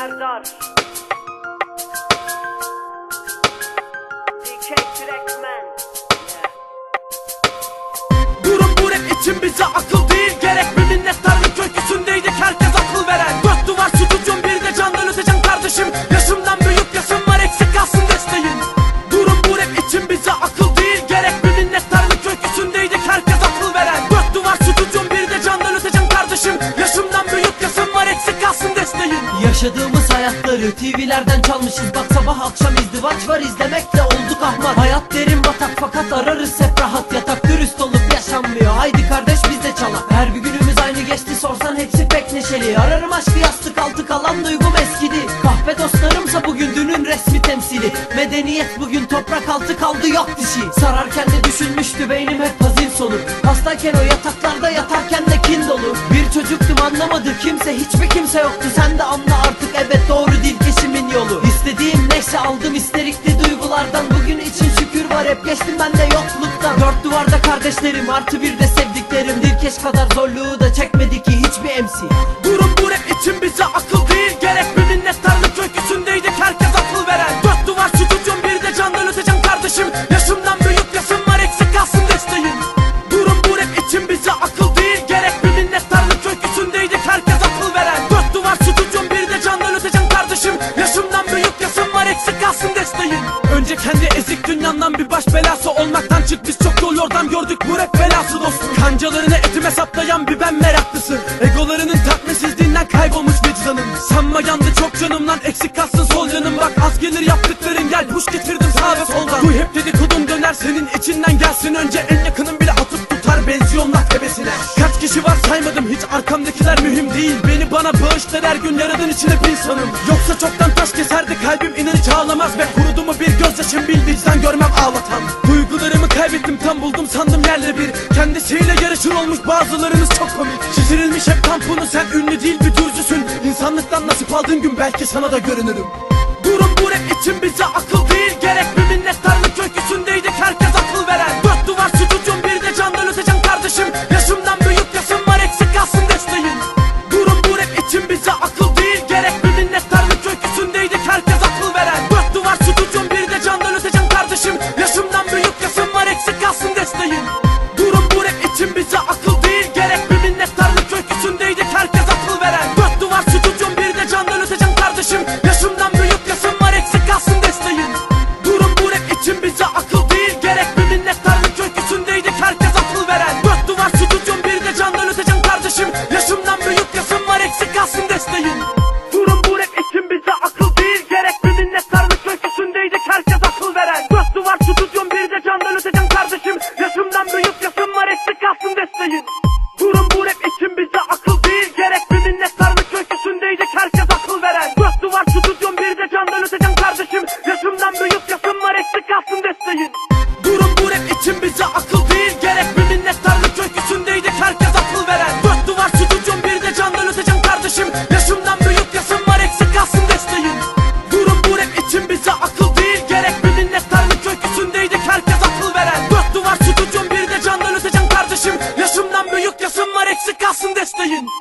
are not. Yaşadığımız hayatları TV'lerden çalmışız. Bak sabah akşam izdivaç var izlemekle olduk ahmak. Hayat derin batak fakat ararız hep rahat. Yatak Dürüst olup yaşanmıyor. Haydi kardeş biz de çalak. Her bir günümüz aynı geçti sorsan hepsi pek neşeli. Ararım aşkı yastık altı kalan duygum eskidi. Kahpe dostlarımsa bugün dünün resmi temsili. Medeniyet bugün toprak altı kaldı yok dişi. Sararken de düşünmüştü beynim hep hazin sonu Hastayken o yataklarda yatarken de kin dolu. Bir çocuktum anlamadı kimse hiçbir kimse yoktu. Sen de anla yolu. İstediğim neyse aldım isterikli duygulardan. Bugün için şükür var hep geçtim ben de yokluktan. Dört duvarda kardeşlerim artı bir de sevdiklerim. Dilkeş kadar zorluğu da çekmedi ki hiçbir MC Durum bu rap için bize akıl değil olmaktan çık Biz çok yol yordam gördük. Bu rap belası dostum Kancalarını etim hesaplayan bir ben meraklısı. Egolarının tatminsizliğinden kaybolmuş vicdanım Sanma yandı çok canımdan eksik kalsın sol yanım Bak az gelir yaptıkların gel push getirdim sağ ve soldan. Bu hep dedikodun döner. Senin içinden gelsin Önce. En yakının bile atıp tutar benziyorlar tebesine Kaç kişi var saymadım. Hiç arkamdakiler mühim değil. Beni bana bağışlar her gün yaradan içine bir insanım. Yoksa çoktan taş keserdi. Kalbim inan hiç ağlamaz Ve kurudu mu bir gözyaşım bil vicdan Buldum sandım yerle bir. Kendisiyle yarışır olmuş bazılarınız çok komik. Çizdirilmiş hep tamponu sen ünlü değil bir dürcüsün İnsanlıktan nasip aldığın gün belki sana da görünürüm. Durum bu rap için bize akıl veren Dört duvar stüdyom bir de candan öteceğim kardeşim. Yaşımdan büyük yaşım var eksik kalsın desteğin. Durum bu rap için bize akıl değil. Gerek Bir minnettarlık köküsündeydik herkes akıl veren. Dört duvar stüdyom bir de candan öteceğim kardeşim. Yaşımdan büyük yaşım var eksik kalsın desteğin. Durum bu rap için bize akıl değil. Gerek Bir minnettarlık köküsündeydik herkes akıl veren. Dört duvar stüdyom bir de candan öteceğim kardeşim. Yaşımdan büyük yaşım var eksik kalsın desteğin.